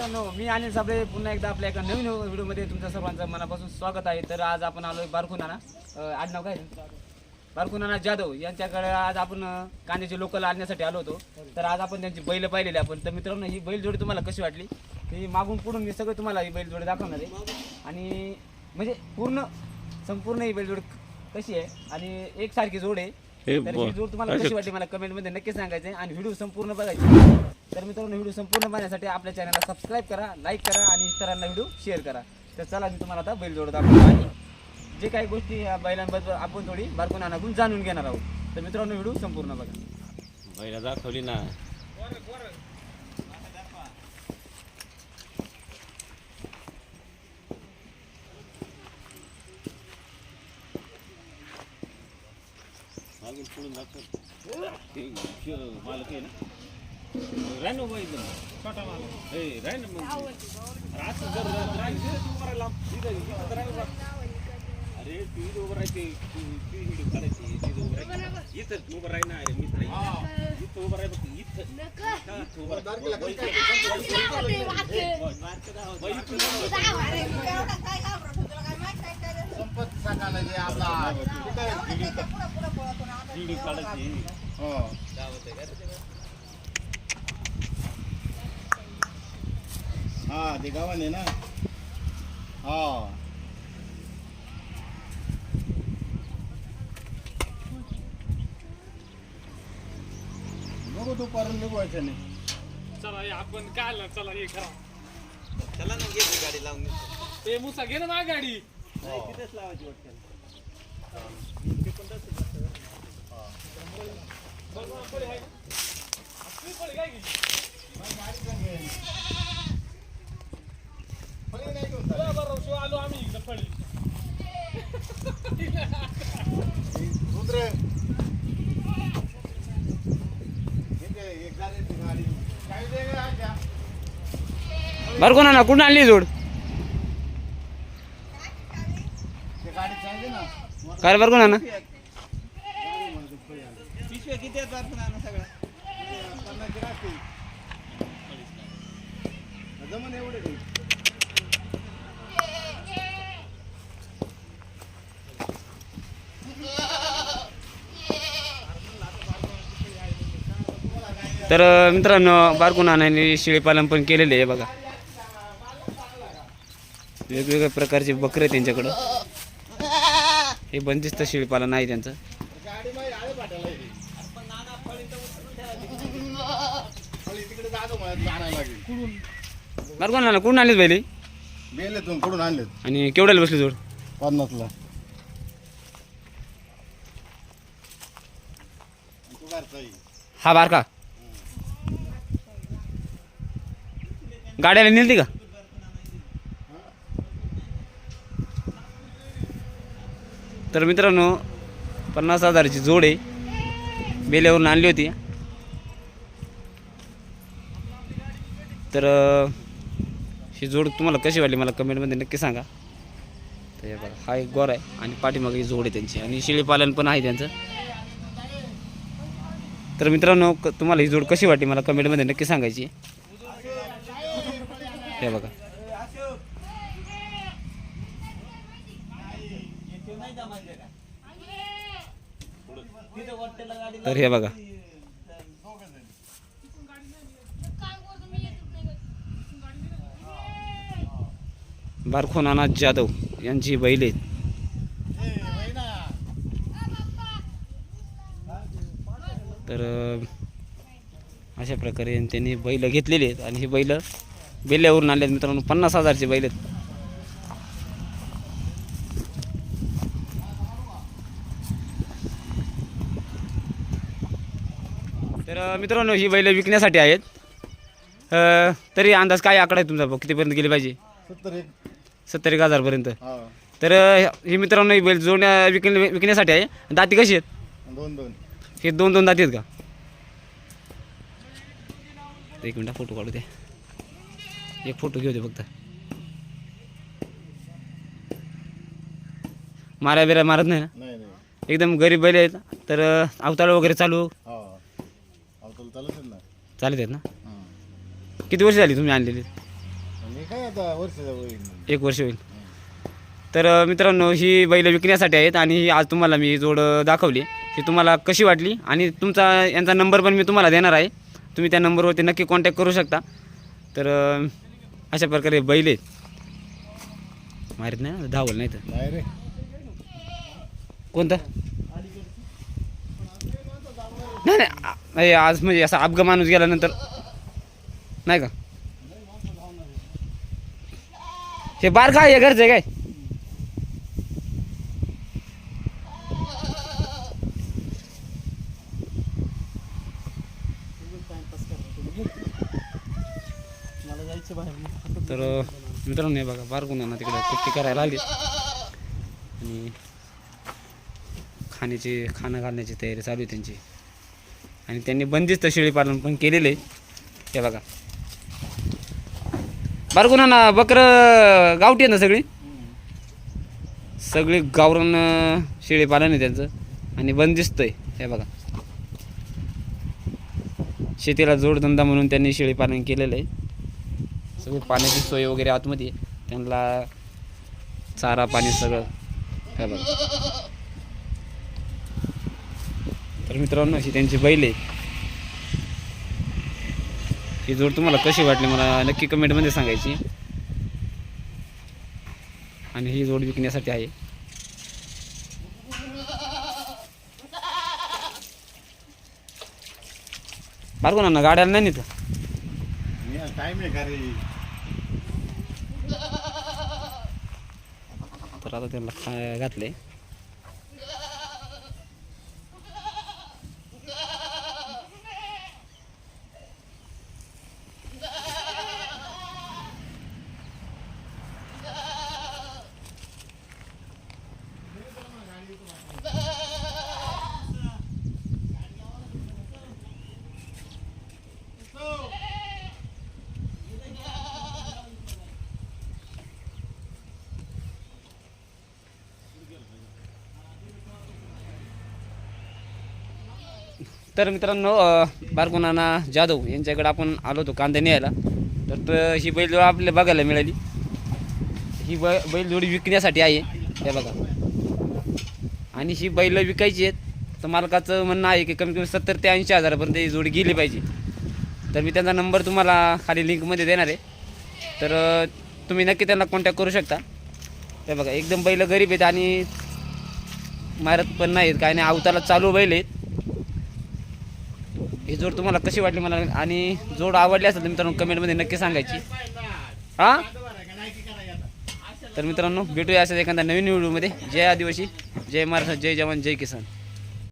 मित्रांनो मी अनिल साबळे पुन्हा एकदा आपल्या एका नवीन व्हिडिओमध्ये तुमच्या सर्वांचं मनापासून स्वागत आहे. तर आज आपण आलो बारकुनाना आडनाव काय? बारकुनाना जाधव यांच्याकडे आज आपण कांद्याचे लोकल आणण्यासाठी आलो होतो. तर आज आपण त्यांची बैल पाहिलेली आपण. तर मित्रांनो ही बैल जोडी तुम्हाला कशी वाटली? ही मागून पुढून मी सगळं तुम्हाला ही बैल जोडी दाखवणार आहे. आणि म्हणजे पूर्ण संपूर्ण ही बैल जोडी कशी आहे? आणि एकसारखी जोड आहे. हे तर ब- ही जोड तुम्हाला कशी वाटली मला कमेंटमध्ये नक्की सांगायचं आणि व्हिडिओ संपूर्ण बघायची तर मित्रांनो व्हिडिओ संपूर्ण पाहण्यासाठी आपल्या चॅनलला सबस्क्राईब करा लाईक करा आणि इतरांना व्हिडिओ शेअर करा. तर चला मी तुम्हाला आता बैल जोड दाखवतो आणि जे काही गोष्टी बैलांबद्दल आपण थोडी बारकून अनागून जाणून घेणार आहोत. तर मित्रांनो व्हिडिओ संपूर्ण बघा. बैला दाखवली ना. लागेल पुढून दाखव ते मालक आहे ना राह ना बाई इथं. ए, राह ना मग. असं जर तू उभं इथं- अरे तू इथं उभं राहते तू तू व्हिडिओ काढायची तिथं उभं राहायचं इथं उभं राही ना मित्र इथं उभं राह इथं इथं उभं राह. बाई, जे आपला काढायची हो. हा ते गावाने ना. हा. बघू तू पारून निघू नाही. चला हे आपण काय? चला हे करा. चला ना घे गाडी लावून. ते मुसा घे ना माझी नाही तिथेच लावायची वाटतं बरं, आलो आम्ही इकडं रुद्र इथे एक गाडीची कुठून आणली जोड ते गाडी चालली ना काय आहेत बारपून आणा तर मित्रांनो बारकुनानाने शेळीपालन पण केलेले आहे बघा. वेगवेगळ्या प्रकारचे बकरे त्यांच्याकडं हे बंदिस्त शेळीपालन आहे त्यांचं गाडी माहिती आळे हे बंदिस्त शिळपाला नाही त्यांचं. म्हणत आणायला लागेल बारकुनाना कुठून आणलीच बैली? बेलेतून कुठून आणले आणि केवढ्याला बसली जोड? पन्नासला हा बारका. गाड्याला नेलती का? तर मित्रांनो पन्नास हजाराची जोड आहे. बेल्यावरून आणली होती. तर ही जोड तुम्हाला कशी वाटली मला कमेंटमध्ये नक्की सांगा. तर हे बघा हा एक गोर आहे आणि पाठीमागे ही जोड आहे त्यांची. आणि शेळीपालन पण आहे त्यांचं. तर मित्रांनो क- तुम्हाला ही जोड कशी वाटली मला कमेंटमध्ये नक्की सांगायची. हे बघा. तर हे बघा. बारखो नाना जाधव यांची बैल आहेत. तर अशा प्रकारे त्यांनी बैल घेतलेली आहेत आणि ही बैल बेल्यावरून आणले आहेत मित्रांनो. पन्नास हजारची बैल आहेत. तर मित्रांनो ही बैल विकण्यासाठी आहेत. अं, तरी अंदाज काय आकडा आहे तुमचा? भाऊ? कितीपर्यंत गेली पाहिजे? सत्तर एक. सत्तर एक हजारपर्यंत. हा. तर अं, ही मित्रांनो ही बैल जोडण्या विक विकण्यासाठी आहे. दाती कशी आहेत? दोन दोन. हे दोन दोन दाती आहेत का? एक मिनटं फोटो काढू दे. एक फोटो घेऊ दे फक्त. मारा बिरा मारत नाही ना? नाही नाही. एकदम गरीब बैल आहेत. तर अवताळ वगैरे चालू. चालत आहेत ना. किती वर्ष झाली तुम्ही आणलेली? काय आता एक वर्ष होईल. तर मित्रांनो ही बैल विकण्यासाठी आहेत आणि ही आज तुम्हाला मी जोड दाखवली. ही तुम्हाला कशी वाटली? आणि तुमचा यांचा नंबर पण मी तुम्हाला देणार आहे. तुम्ही त्या नंबरवरती नक्की कॉन्टॅक्ट करू शकता. तर अशा प्रकारे बैल आहेत. मारीत नाही धावल नाही तर. कोणतं? नाही नाही नाही आज म्हणजे असा अपघा माणूस गेल्यानंतर. नाही का? हे बार काय आहे घरचं आहे काय? तर मित्रांनो हे बघा बार गुन्हा तिकडे कुट्टी करायला आली. आणि खाण्याची खाणं घालण्याची तयारी चालू आहे त्यांची. आणि त्यांनी बंदिस्त शेळीपालन पण केलेलं. आहे हे बघा. बारगुना ना बकरं गावठी आहे ना सगळी? सगळी गावरान शेळीपालन आहे त्यांचं. आणि बंदिस्त आहे. हे बघा. शेतीला जोडधंदा म्हणून त्यांनी शेळीपालन केलेलं आहे. सगळी पाण्याची सोय वगैरे आतमध्ये आहे. त्यांना चारा पाणी सगळं. हे बघा. तर मित्रांनो ही त्यांची बैल आहे. ही जोड तुम्हाला कशी वाटली मला नक्की कमेंटमध्ये सांगायची. आणि ही जोड विकण्यासाठी आहे. बारगो ना गाड्याला नाही नेत तर आता त्यांना घातले तर मित्रांनो अ, जाधव यांच्याकडे आपण आलो होतो कांदे न्यायला. तर ही बैलजोड आपल्याला बघायला मिळाली. ही ब बैलजोडी विकण्यासाठी आहे. हे बघा. आणि ही बैल विकायची आहेत. तर मालकाचं म्हणणं आहे की कमी कमी सत्तर ते ऐंशी हजारापर्यंत ही जोडी गेली पाहिजे. तर मी त्यांचा नंबर तुम्हाला खाली लिंकमध्ये देणार आहे. तर तुम्ही नक्की त्यांना कॉन्टॅक्ट करू शकता. हे बघा एकदम बैल गरीब आहेत आणि मारत पण नाहीत. काय नाही अवताला चालू बैल आहेत. ही जोड तुम्हाला कशी वाटली मला? आणि जोड आवडली असेल तर मित्रांनो कमेंटमध्ये नक्की सांगायची. हां? तर मित्रांनो भेटूया असं एखाद्या नवीन व्हिडिओमध्ये. जय आदिवासी जय महाराष्ट्र जय जवान जय किसान.